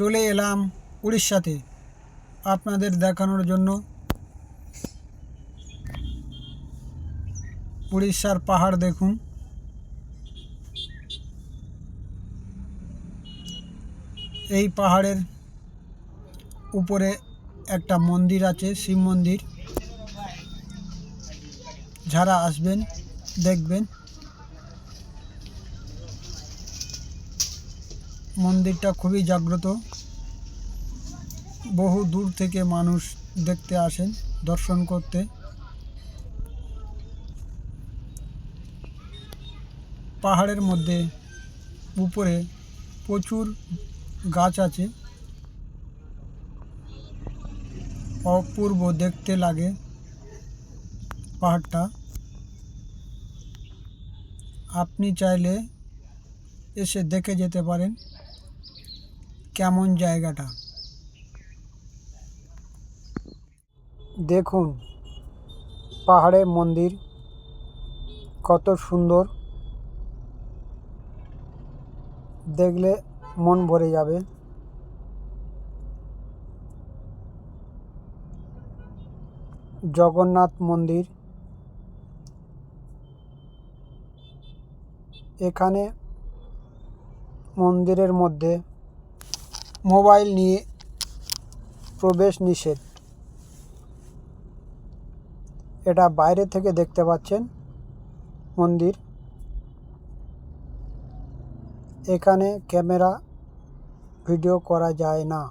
চলে এলাম উড়িষ্যাতে আপনাদের দেখানোর জন্য। উড়িষ্যার পাহাড় দেখুন। এই পাহাড়ের উপরে একটা মন্দির আছে, শিব মন্দির। যারা আসবেন, দেখবেন। মন্দিরটা খুবই জাগ্রত। বহু দূর থেকে মানুষ দেখতে আসেন, দর্শন করতে। পাহাড়ের মধ্যে, উপরে প্রচুর গাছ আছে। অপূর্ব দেখতে লাগে পাহাড়টা। আপনি চাইলে এসে দেখে যেতে পারেন কেমন জায়গাটা। দেখুন, পাহাড়ে মন্দির, কত সুন্দর। দেখলে মন ভরে যাবে। জগন্নাথ মন্দির। এখানে মন্দিরের মধ্যে মোবাইল নিয়ে প্রবেশ নিষেধ। এটা বাইরে থেকে দেখতে পাচ্ছেন মন্দির। এখানে ক্যামেরা ভিডিও করা যায় না।